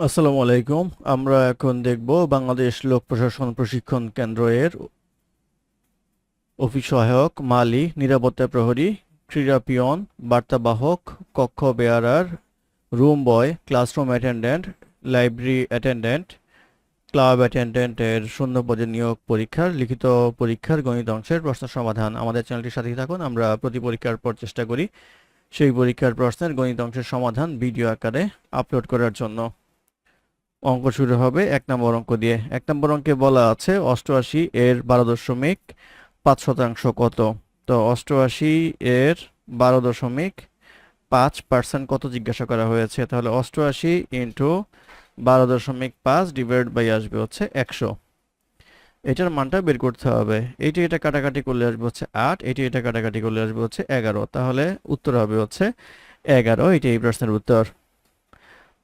আসসালামু আলাইকুম। আমরা এখন দেখব বাংলাদেশ লোক প্রশাসন প্রশিক্ষণ কেন্দ্র এর অফিস সহায়ক মালি, নিরাপত্তা প্রহরী, ক্রীড়া পিয়ন, বার্তাবাহক, কক্ষ bearer, room boy, classroom attendant, library attendant, club attendant এর শূন্য পদে নিয়োগ পরীক্ষার, লিখিত পরীক্ষার গণিত অংশের প্রশ্ন সমাধান। আমাদের চ্যানেলটির সাথেই থাকুন, আমরা প্রতি পরীক্ষার পর চেষ্টা করি সেই পরীক্ষার প্রশ্নের গণিত অংশের সমাধান ভিডিও আকারে আপলোড করার জন্য। অঙ্ক শুরু হবে এক নম্বর অঙ্ক দিয়ে। এক নম্বর অঙ্কে বলা আছে অষ্টআশি এর বারো দশমিক পাঁচ শতাংশ কত? তো অষ্টআশি এর বারো দশমিক পাঁচ পার্সেন্ট কত জিজ্ঞাসা করা হয়েছে? তাহলে অষ্টআশি ইন্টু বারো দশমিক পাঁচ ডিভাইড বাই আসবে হচ্ছে একশো। এটার মানটা বের করতে হবে। এইটি এটা কাটাকাটি করলে আসবে হচ্ছে আট, এটি এটা কাটাকাটি করলে আসবে হচ্ছে এগারো। তাহলে উত্তর হবে হচ্ছে এগারো। এটি এই প্রশ্নের উত্তর।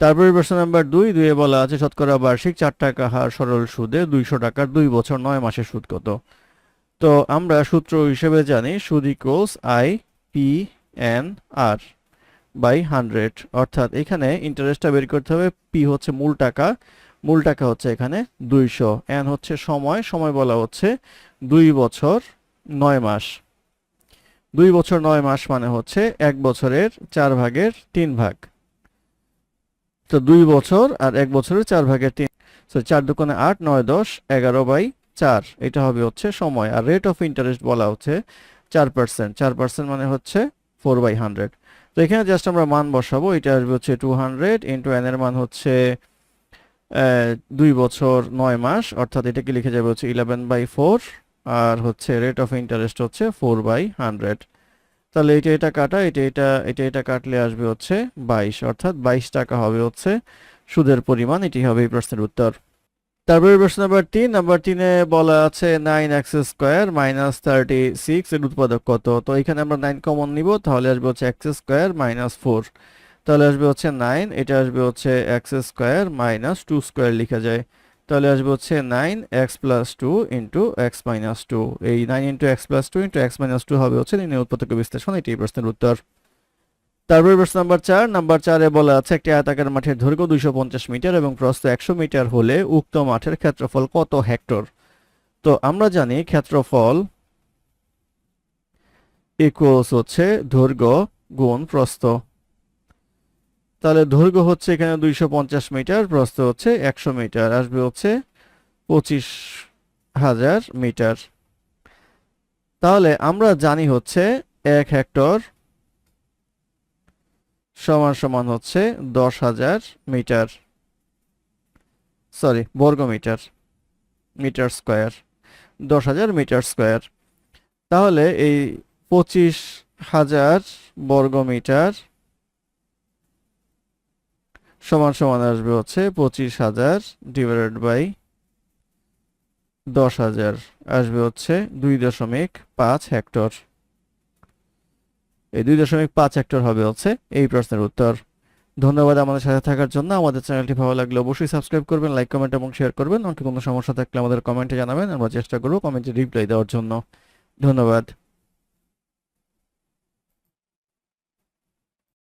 তারপরে প্রশ্ন নাম্বার দুই, দুইয়ে বলা আছে, শতকরা বার্ষিক চার টাকা হার সরল সুদে দুইশো টাকার দুই বছর নয় মাসের সুদ কত? তো আমরা সূত্র হিসেবে জানি সুদ equals I, P, N, R by hundred. অর্থাৎ এখানে ইন্টারেস্টটা বের করতে হবে, পি হচ্ছে মূল টাকা মূল টাকা হচ্ছে এখানে দুইশো। এন হচ্ছে সময় সময় বলা হচ্ছে দুই বছর নয় মাস। দুই বছর নয় মাস মানে হচ্ছে এক বছরের চার ভাগের তিন ভাগ। তো দুই বছর আর এক বছরের চার ভাগের তিন। তো চার দোকানে আট, নয় দশ, এগারো বাই চার। এটা হবে হচ্ছে সময়। আর রেট অফ ইন্টারেস্ট বলা হচ্ছে চার পার্সেন্ট চার পার্সেন্ট মানে হচ্ছে ফোর বাই হান্ড্রেড তো এখানে জাস্ট আমরা মান বসাবো। এটা আসবে হচ্ছে টু হান্ড্রেড ইন্টু এন এর মান হচ্ছে দুই বছর, নয় মাস। অর্থাৎ এটাকে লিখে যাবে হচ্ছে ইলেভেন বাই ফোর আর হচ্ছে রেট অফ ইন্টারেস্ট হচ্ছে ফোর বাই হান্ড্রেড তাহলে এটা এটা কাটা, এটা এটা এটা এটা কাটলে আসবে হচ্ছে বাইশ, অর্থাৎ বাইশ টাকা হবে হচ্ছে সুদের পরিমাণ, এটি হবে এই প্রশ্নের উত্তর। তারপরে প্রশ্ন নাম্বার তিন, নাম্বার তিনে বলা আছে nine X square minus thirty six এর উৎপাদক কত? তো এখানে আমরা নাইন কমন নিব, তাহলে আসবে হচ্ছে এক্স স্কোয়ার মাইনাস ফোর তাহলে আসবে হচ্ছে নাইন এটা আসবে হচ্ছে X square minus two square লেখা যায়। তাহলে আসবে হচ্ছে nine X plus two into X minus two এই nine into X plus two into X minus two হবে হচ্ছে নির্ণয় উৎপাদক বিশ্লেষণ, এটি প্রশ্নের উত্তর। তারপরে প্রশ্ন নাম্বার চার। নাম্বার চারে বলা আছে, একটি আয়তাকার মাঠের দৈর্ঘ্য দুইশো পঞ্চাশ মিটার এবং প্রস্থ একশো মিটার হলে উক্ত মাঠের ক্ষেত্রফল কত হেক্টর? তো আমরা জানি ক্ষেত্রফল ইকুয়ালস হচ্ছে দৈর্ঘ্য গুণ প্রস্থ। তাহলে দৈর্ঘ্য হচ্ছে এখানে দুইশো পঞ্চাশ মিটার, প্রস্থ হচ্ছে একশো মিটার, আসবে হচ্ছে পঁচিশ হাজার মিটার। তাহলে আমরা জানি হচ্ছে এক হেক্টর সমান সমান হচ্ছে দশ হাজার মিটার, সরি, বর্গ মিটার মিটার স্কোয়ার, দশ হাজার মিটার স্কোয়ার। তাহলে এই পঁচিশ হাজার বর্গ মিটার সমান সমান আসবে হচ্ছে পঁচিশ হাজার ডিভাইডেড বাই দশ হাজার। আসবে হচ্ছে দুই দশমিক পাঁচ হেক্টর। এই দুই দশমিক পাঁচ হেক্টর হবে হচ্ছে এই প্রশ্নের উত্তর। ধন্যবাদ আমাদের সাথে থাকার জন্য। আমাদের চ্যানেলটি ভালো লাগলে অবশ্যই সাবস্ক্রাইব করবেন, লাইক, কমেন্ট এবং শেয়ার করবেন। অঙ্কে কোনো সমস্যা থাকলে আমাদের কমেন্টে জানাবেন। আমরা চেষ্টা করব কমেন্টে রিপ্লাই দেওয়ার জন্য। ধন্যবাদ।